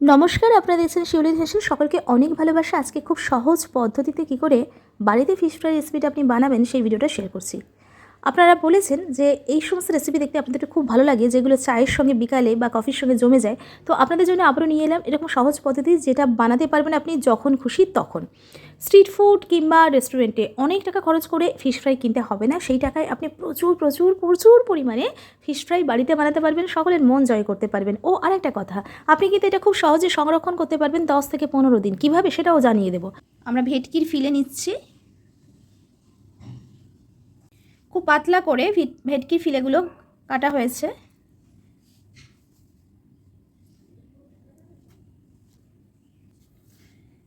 নমস্কার, আপনারা দেখছেন শিউলি হাসি সকলকে অনেক ভালোবাসা। আজকে খুব সহজ পদ্ধতিতে কী করে বাড়িতে ফিশ ফ্রাই রেসিপিটা আপনি বানাবেন, সেই ভিডিওটা শেয়ার করছি। আপনারা বলেছেন যে এই সমস্ত রেসিপি দেখতে আপনাদের খুব ভালো লাগে, যেগুলো চায়ের সঙ্গে বিকালে বা কফির সঙ্গে জমে যায়। তো আপনাদের জন্য আবারও নিয়ে এলাম এরকম সহজ পদ্ধতি যেটা বানাতে পারবেন আপনি যখন খুশি তখন। স্ট্রিট ফুড কিংবা রেস্টুরেন্টে অনেক টাকা খরচ করে ফিশ ফ্রাই কিনতে হবে না। সেই টাকায় আপনি প্রচুর প্রচুর প্রচুর পরিমাণে ফিশ ফ্রাই বাড়িতে বানাতে পারবেন, সকলের মন জয় করতে পারবেন। ও, আরেকটা কথা, আপনি কিন্তু এটা খুব সহজে সংরক্ষণ করতে পারবেন দশ থেকে পনেরো দিন। কীভাবে সেটাও জানিয়ে দেবো। আমরা ভেটকির ফিলে নিচ্ছি। খুব পাতলা করে ভিট- ভেটকির ফিলেগুলো কাটা হয়েছে।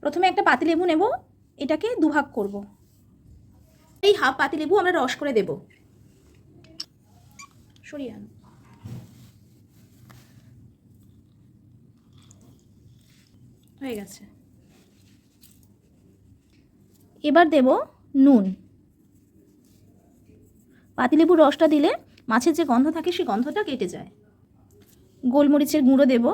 প্রথমে একটা পাতিলেবু নেব, এটাকে দুভাগ করব। এই হাফ পাতিলেবু আমরা রস করে দেব। সরিয়ে হয়ে গেছে। এবার দেব নুন। পাতিলেবুর রসটা দিলে মাছের যে গন্ধ থাকে সেই গন্ধটা কেটে যায়। গোলমরিচের গুঁড়ো দেব।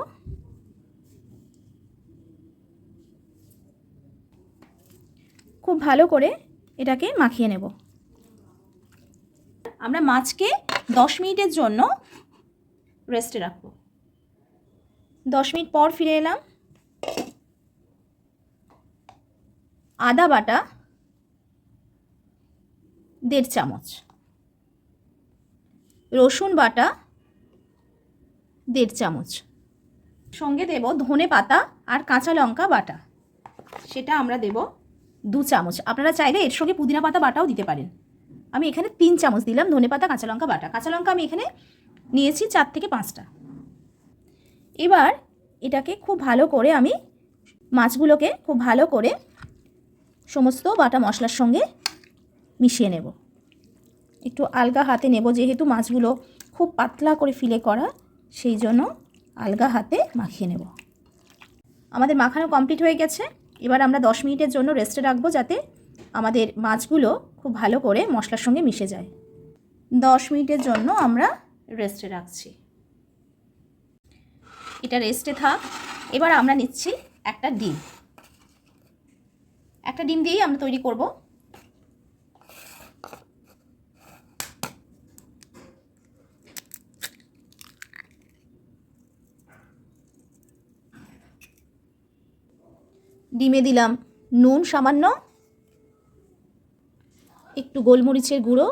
খুব ভালো করে এটাকে মাখিয়ে নেব। আমরা মাছকে দশ মিনিটের জন্য রেস্টে রাখব। দশ মিনিট পর ফিরে এলাম। আদা বাটা, দেড় চামচ। রসুন বাটা, দেড় চামচ। সঙ্গে দেব ধনে পাতা আর কাঁচা লঙ্কা বাটা। সেটা আমরা দেব দু চামচ। আপনারা চাইলে এর সঙ্গে পুদিনা পাতা বাটাও দিতে পারেন। আমি এখানে তিন চামচ দিলাম ধনে পাতা, কাঁচা লঙ্কা বাটা। কাঁচা লঙ্কা আমি এখানে নিয়েছি চার থেকে পাঁচটা। এবার এটাকে খুব ভালো করে আমি মাছগুলোকে খুব ভালো করে সমস্ত বাটা মশলার সঙ্গে মিশিয়ে নেব। একটু আলগা হাতে নেব, যেহেতু মাছগুলো খুব পাতলা করে ফিলে করা, সেই জন্য আলগা হাতে মাখিয়ে নেব। আমাদের মাখানো কমপ্লিট হয়ে গেছে। এবার আমরা দশ মিনিটের জন্য রেস্টে রাখব যাতে আমাদের মাছগুলো খুব ভালো করে মশলার সঙ্গে মিশে যায়। দশ মিনিটের জন্য আমরা রেস্টে রাখছি। এটা রেস্টে থাক। এবার আমরা নিচ্ছি একটা ডিম। একটা ডিম দিয়েই আমরা তৈরি করব। ডিমে দিলাম। নুন সামান্য। একটু গোলমরিচের গুঁড়ো।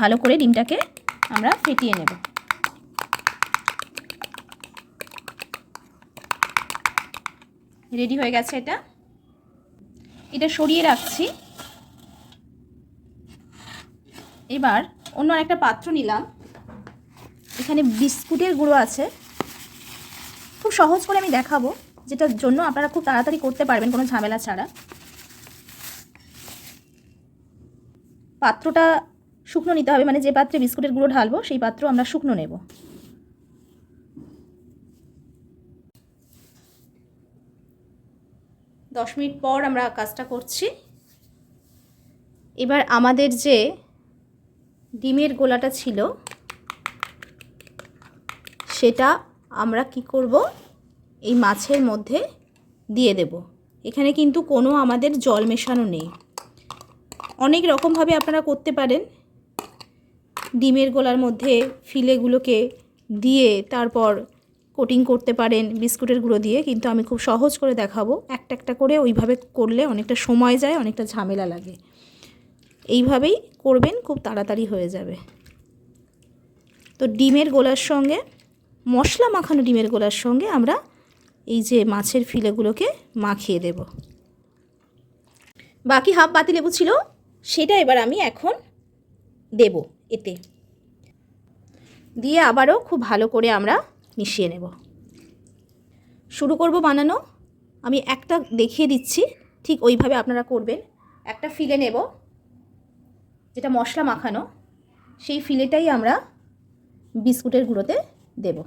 ভালো করে ডিমটাকে আমরা ফেটিয়ে নেব। রেডি হয়ে গেছে এটা। এটা সরিয়ে রাখছি। এবার অন্য একটা পাত্র নিলাম। এখানে বিস্কুটের গুঁড়ো আছে। খুব সহজ করে আমি দেখাবো, যেটার জন্য আপনারা খুব তাড়াতাড়ি করতে পারবেন কোনো ঝামেলা ছাড়া। পাত্রটা শুকনো নিতে হবে মানে যে পাত্রে বিস্কুটের গুঁড়ো ঢালবো, সেই পাত্র আমরা শুকনো নেব। দশ মিনিট পর আমরা কাজটা করছি। এবার আমাদের যে ডিমের গোলাটা ছিল, সেটা আমরা কি করব? এই মাছের মধ্যে দিয়ে দেব। এখানে কিন্তু কোনো আমাদের জল মেশানো নেই। অনেক রকমভাবে আপনারা করতে পারেন। ডিমের গোলার মধ্যে ফিলেগুলোকে দিয়ে তারপর কোটিং করতে পারেন বিস্কুটের গুঁড়ো দিয়ে, কিন্তু আমি খুব সহজ করে দেখাবো। একটা একটা করে ওইভাবে করলে অনেকটা সময় যায়, অনেকটা ঝামেলা লাগে। এইভাবেই করবেন, খুব তাড়াতাড়ি হয়ে যাবে। তো ডিমের গোলার সঙ্গে মশলা মাখানো ডিমের গোলার সঙ্গে আমরা এই যে মাছের ফিলেগুলোকে মাখিয়ে দেব। বাকি হাফ বাতি লেবু ছিল, সেটা এবার আমি এখন দেব এতে। দিয়ে আবারও খুব ভালো করে আমরা মিশিয়ে নেব। শুরু করব বানানো। আমি একটা দেখিয়ে দিচ্ছি, ঠিক ওইভাবে আপনারা করবেন। একটা ফিলে নেব, যেটা মশলা মাখানো, সেই ফিলেটাই আমরা বিস্কুটের গুঁড়োতে দেব।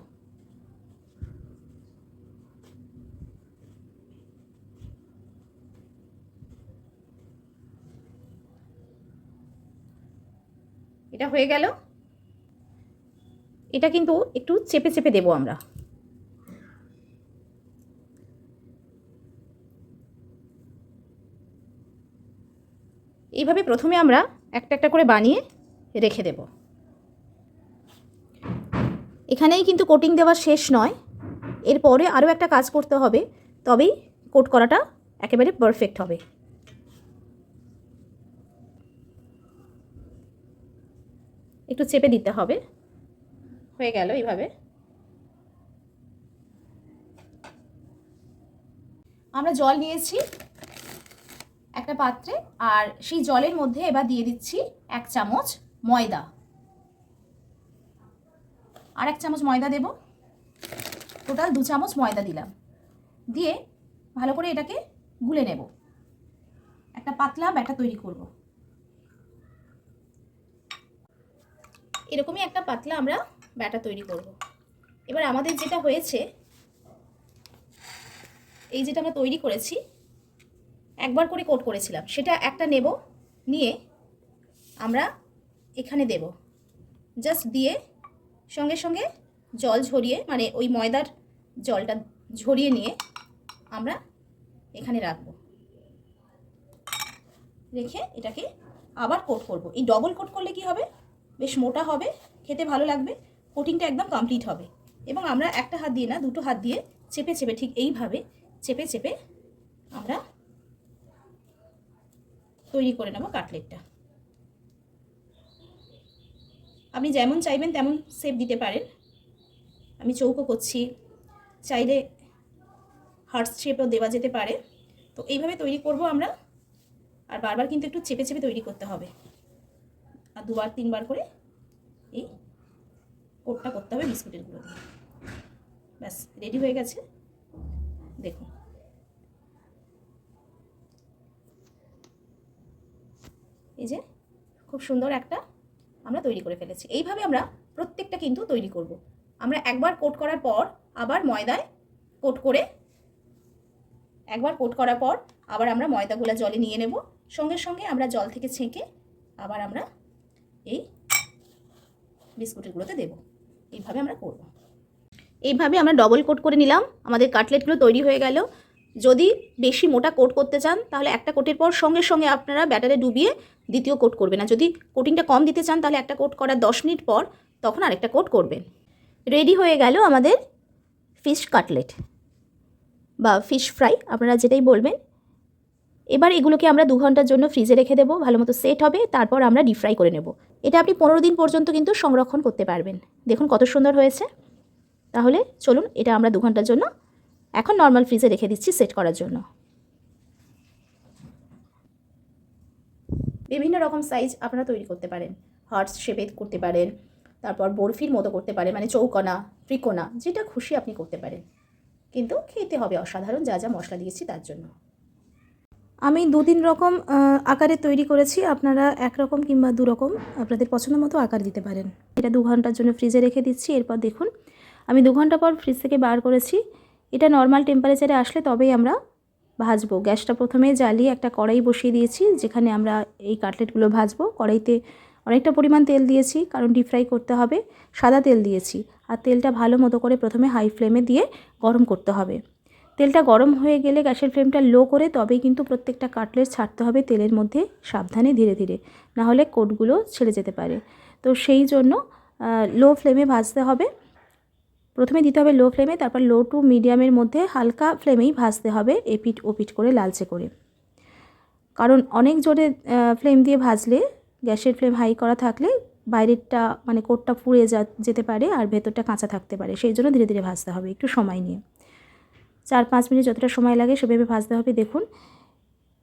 এটা হয়ে গেল। এটা কিন্তু একটু চেপে চেপে দেবো আমরা। এইভাবে প্রথমে আমরা একটা একটা করে বানিয়ে রেখে দেব। এখানেই কিন্তু কোটিং দেওয়া শেষ নয়। এরপরে আরও একটা কাজ করতে হবে, তবেই কোট করাটা একেবারে পারফেক্ট হবে। একটু চেপে দিতে হবে। হয়ে গেল এইভাবে। আমরা জল নিয়েছি একটা পাত্রে, আর সেই জলের মধ্যে এবার দিয়ে দিচ্ছি এক চামচ ময়দা। আর এক চামচ ময়দা দেব। টোটাল দু চামচ ময়দা দিলাম। দিয়ে ভালো করে এটাকে গুলে নেব। একটা পাতলা ব্যাটা তৈরি করব। এরকমই একটা পাতলা আমরা ব্যাটা তৈরি করব। এবার আমাদের যেটা হয়েছে, এই যেটা আমরা তৈরি করেছি, একবার করে কোট করেছিলাম, সেটা একটা নেব, নিয়ে আমরা এখানে দেব। জাস্ট দিয়ে সঙ্গে সঙ্গে জল ঝরিয়ে মানে ওই ময়দার জলটা ঝরিয়ে নিয়ে আমরা এখানে রাখব। রেখে এটাকে আবার কোট করব। এই ডবল কোট করলে কি হবে? বেশ মোটা হবে, খেতে ভালো লাগবে কোটিংটা একদম কমপ্লিট হবে। এবং আমরা একটা হাত দিয়ে না, দুটো হাত দিয়ে চেপে চেপে ঠিক এইভাবে চেপে চেপে আমরা তৈরি করে নেব কাটলেটটা। আপনি যেমন চাইবেন তেমন শেপ দিতে পারেন। আমি চৌকো করছি, চাইলে হার্ট শেপও দেওয়া যেতে পারে। তো এইভাবে তৈরি করব আমরা, আর বারবার কিন্তু একটু চেপে চেপে তৈরি করতে হবে। আর দুবার, তিনবার করে এই কোটটা করতে হবে বিস্কুটের গুঁড়ো দিয়ে। ব্যাস রেডি হয়ে গেছে। দেখুন। এই যে, খুব সুন্দর একটা আমরা তৈরি করে ফেলেছি। এইভাবে আমরা প্রত্যেকটা কিন্তু তৈরি করব। আমরা একবার কোট করার পর আবার ময়দায় কোট করে, একবার কোট করার পর আবার আমরা ময়দাগুলো জলে নিয়ে নেব। সঙ্গে সঙ্গে আমরা জল থেকে ছেঁকে আবার আমরা এই বিস্কুটেরগুলোতে দেব। এইভাবে আমরা করব। এইভাবে আমরা ডবল কোট করে নিলাম। আমাদের কাটলেটগুলো তৈরি হয়ে গেল। যদি বেশি মোটা কোট করতে চান, তাহলে একটা কোটের পর সঙ্গে সঙ্গে আপনারা ব্যাটারে ডুবিয়ে দ্বিতীয় কোট করবেন। আর যদি কোটিংটা কম দিতে চান, তাহলে একটা কোট করার দশ মিনিট পর তখন আরেকটা কোট করবেন। রেডি হয়ে গেল আমাদের ফিশ কাটলেট বা ফিশ ফ্রাই আপনারা যেটাই বলবেন। এবার এগুলোকে আমরা দু ঘণ্টার জন্য ফ্রিজে রেখে দেবো, ভালো মতো সেট হবে, তারপর আমরা ডিপ ফ্রাই করে নেব। এটা আপনি পনেরো দিন পর্যন্ত কিন্তু সংরক্ষণ করতে পারবেন। দেখুন কত সুন্দর হয়েছে। তাহলে চলুন, এটা আমরা দু ঘণ্টার জন্য এখন নর্মাল ফ্রিজে রেখে দিচ্ছি সেট করার জন্য। বিভিন্ন রকম সাইজ আপনারা তৈরি করতে পারেন। হার্টস শেপে করতে পারেন, তারপর বরফির মতো করতে পারেন মানে চৌকোনা ত্রিকোণা যেটা খুশি আপনি করতে পারেন। কিন্তু খেতে হবে অসাধারণ যা যা মশলা দিয়েছি তার জন্য। আমি দু তিন রকম আকারে তৈরি করেছি। আপনারা একরকম কিংবা দু রকম আপনাদের পছন্দ মতো আকার দিতে পারেন। এটা দু ঘণ্টার জন্য ফ্রিজে রেখে দিচ্ছি, এরপর দেখুন। আমি দু ঘণ্টা পর ফ্রিজ থেকে বার করেছি। এটা নর্মাল টেম্পারেচারে আসলে তবেই আমরা ভাজবো। গ্যাসটা প্রথমে জ্বালিয়ে একটা কড়াই বসিয়ে দিয়েছি, যেখানে আমরা এই কাটলেটগুলো ভাজবো। কড়াইতে অনেকটা পরিমাণ তেল দিয়েছি, কারণ ডিপ ফ্রাই করতে হবে। সাদা তেল দিয়েছি। আর তেলটা ভালো মতো করে প্রথমে হাই ফ্লেমে দিয়ে গরম করতে হবে। তেলটা গরম হয়ে গেলে গ্যাসের ফ্লেমটা লো করে তবেই কিন্তু প্রত্যেকটা কাটলেট ছাড়তে হবে তেলের মধ্যে সাবধানে ধীরে ধীরে। নাহলে কোটগুলো ছেড়ে যেতে পারে। তো সেই জন্য লো ফ্লেমে ভাজতে হবে। প্রথমে দিতে হবে লো ফ্লেমে, তারপর লো টু মিডিয়ামের মধ্যে হালকা ফ্লেমেই ভাজতে হবে এপিট ওপিট করে, লালচে করে। কারণ অনেক জোরে ফ্লেম দিয়ে ভাজলে গ্যাসের ফ্লেম হাই করা থাকলে বাইরেরটা মানে কোটটা পুড়ে যা, যেতে পারে আর ভেতরটা কাঁচা থাকতে পারে। সেই জন্য ধীরে ধীরে ভাজতে হবে, একটু সময় নিয়ে। চার পাঁচ মিনিট যতটা সময় লাগে সেভাবে ভাজতে হবে। দেখুন,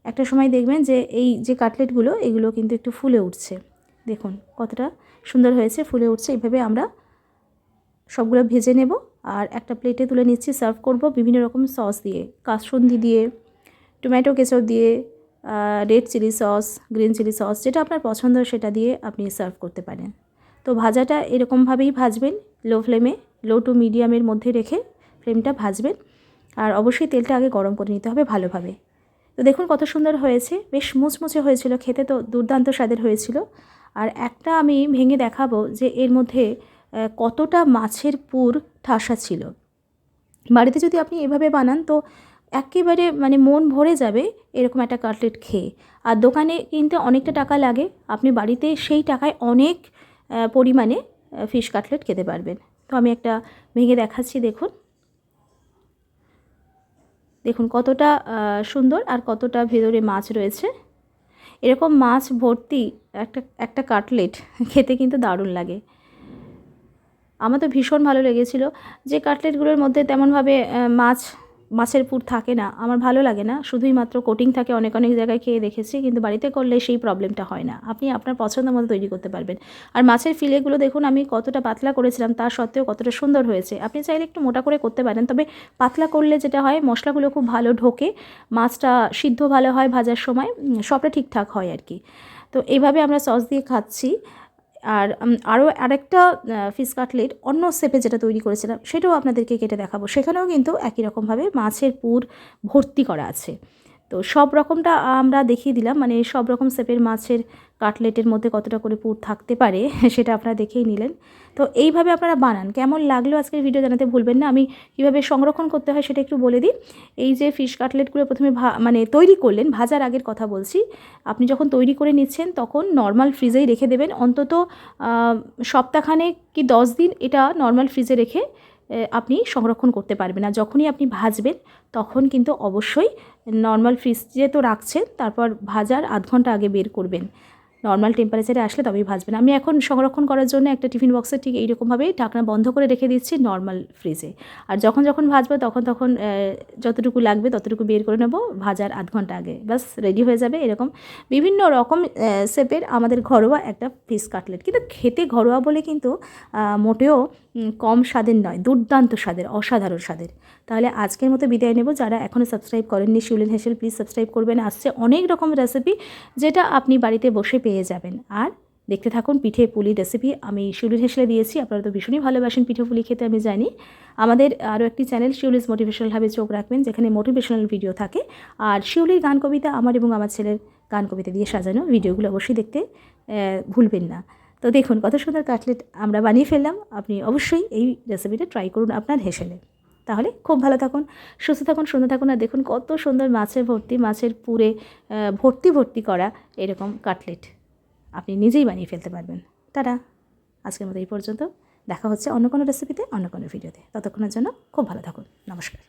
একটা সময় দেখবেন যে এই যে কাটলেটগুলো, এগুলো কিন্তু একটু ফুলে উঠছে। দেখুন, কতটা সুন্দর হয়েছে, ফুলে উঠছে। এইভাবে আমরা সবগুলো ভেজে নেব আর একটা প্লেটে তুলে নিচ্ছি, সার্ভ করব বিভিন্ন রকম সস দিয়ে। কাসুন্দি দিয়ে, টমেটো কেচাপ দিয়ে red chilli sauce, green chilli sauce, যেটা আপনার পছন্দ সেটা দিয়ে আপনি সার্ভ করতে পারেন। তো ভাজাটা এরকমভাবেই ভাজবেন, লো ফ্লেমে, লো টু মিডিয়ামের মধ্যে রেখে ফ্লেমটা ভাজবেন। আর অবশ্যই তেলটা আগে গরম করে নিতে হবে ভালোভাবে। তো দেখুন কত সুন্দর হয়েছে, বেশ মুচমুচে হয়েছিল, খেতে তো দুর্দান্ত স্বাদের হয়েছিল। আর একটা আমি ভেঙে দেখাবো যে এর মধ্যে কতটা মাছের পুর ঠাসা ছিল। বাড়িতে যদি আপনি এভাবে বানান তো একেবারে মানে মন ভরে যাবে এরকম একটা কাটলেট খেয়ে। আর দোকানে কিনতে অনেকটা টাকা লাগে, আপনি বাড়িতে সেই টাকায় অনেক পরিমাণে ফিশ কাটলেট খেতে পারবেন। তো আমি একটা ভেঙে দেখাচ্ছি, দেখুন। দেখুন কতটা সুন্দর আর কতটা ভেতরে মাছ রয়েছে। এরকম মাছ ভর্তি একটা একটা কাটলেট খেতে কিন্তু দারুণ লাগে। আমার তো ভীষণ ভালো লেগেছিল। যে কাটলেটগুলোর মধ্যে তেমনভাবে মাছ মাছের পুর থাকে না, আমার ভালো লাগে না। শুধুই মাত্র কোটিং থাকে, অনেক অনেক জায়গায় খেয়ে দেখেছি, কিন্তু বাড়িতে করলে সেই প্রবলেমটা হয় না। আপনি আপনার পছন্দ মতো তৈরি করতে পারবেন। আর মাছের ফিলেগুলো দেখুন, আমি কতটা পাতলা করেছিলাম তার সত্ত্বেও কতটা সুন্দর হয়েছে। আপনি চাইলে একটু মোটা করে করতে পারেন, তবে পাতলা করলে যেটা হয়, মশলাগুলো খুব ভালো ঢোকে, মাছটা সিদ্ধ ভালো হয় ভাজার সময় সবটা ঠিকঠাক হয় আর কি। তো এইভাবে আমরা সস দিয়ে খাচ্ছি। আর আরও আরেকটা ফিস কাটলেট অন্য শেপে যেটা তৈরি করেছিলাম, সেটাও আপনাদেরকে কেটে দেখাবো। সেখানেও কিন্তু একই রকমভাবে মাছের পুর ভর্তি করা আছে। তো সব রকমটা আমরা দেখিয়ে দিলাম। মানে সব রকম শেপের মাছের কাটলেটের মধ্যে কতটা করে পুর থাকতে পারে সেটা আপনারা দেখেই নিলেন। তো এইভাবে আপনারা বানান। কেমন লাগল আজকের ভিডিও জানাতে ভুলবেন না। আমি কীভাবে সংরক্ষণ করতে হয় সেটা একটু বলে দিই। এই যে ফিশ কাটলেটগুলো প্রথমে মানে তৈরি করলেন, ভাজার আগের কথা বলছি। আপনি যখন তৈরি করে নিচ্ছেন, তখন নর্মাল ফ্রিজেই রেখে দেবেন। অন্তত সপ্তাহখানেক কি দশ দিন এটা নর্মাল ফ্রিজে রেখে আপনি সংরক্ষণ করতে পারবেন। না যখনই আপনি ভাজবেন, তখন কিন্তু অবশ্যই নর্মাল ফ্রিজে তো রাখছেন, তারপর ভাজার আধ ঘণ্টা আগে বের করবেন। নর্মাল টেম্পারেচারে আসলে তবেই ভাজবেন। আমি এখন সংরক্ষণ করার জন্য একটা টিফিন বক্সে ঠিক এইরকমভাবেই ঢাকনা বন্ধ করে রেখে দিচ্ছি নর্মাল ফ্রিজে আর যখন যখন ভাজবো তখন তখন যতটুকু লাগবে ততটুকু বের করে নেব ভাজার আধ ঘণ্টা আগে। বাস রেডি হয়ে যাবে এরকম। বিভিন্ন রকম শেপের আমাদের ঘরোয়া একটা ফিশ কাটলেট কিন্তু খেতে ঘরোয়া বলে কিন্তু মোটেও কম স্বাদের নয়, দুর্দান্ত স্বাদের, অসাধারণ স্বাদের। তাহলে আজকের মতো বিদায় নেব। যারা এখনও সাবস্ক্রাইব করেননি, শিউলিন হেসেল প্লিজ সাবস্ক্রাইব করবেন। আসছে অনেক রকম রেসিপি যেটা আপনি বাড়িতে বসে পেয়ে যাবেন। আর দেখতে থাকুন, পিঠে পুলি রেসিপি আমি শিউলির হেসলে দিয়েছি। আপনারা তো ভীষণই ভালোবাসেন পিঠে পুলি খেতে, আমি জানি। আমাদের আরও একটি চ্যানেল শিউলিস মোটিভেশনাল হাবে চোখ রাখবেন, যেখানে মোটিভেশনাল ভিডিও থাকে। আর শিউলির গান কবিতা আমার এবং আমার ছেলের গান কবিতা দিয়ে সাজানো ভিডিওগুলো অবশ্যই দেখতে ভুলবেন না। তো দেখুন, কত সুন্দর কাটলেট আমরা বানিয়ে ফেললাম। আপনি অবশ্যই এই রেসিপিটা ট্রাই করুন আপনার হেসেলে তাহলে খুব ভালো থাকুন, সুস্থ থাকুন, সুন্দর থাকুন, আর দেখুন কত সুন্দর মাছের ভর্তি, মাছের পুরে ভর্তি ভর্তি করা এরকম কাটলেট। আপনি নিজেই বানিয়ে ফেলতে পারবেন। তারা আজকের মতো এই পর্যন্ত। দেখা হচ্ছে অন্য কোনো রেসিপিতে অন্য কোনো ভিডিওতে ততক্ষণের জন্য খুব ভালো থাকুন। নমস্কার।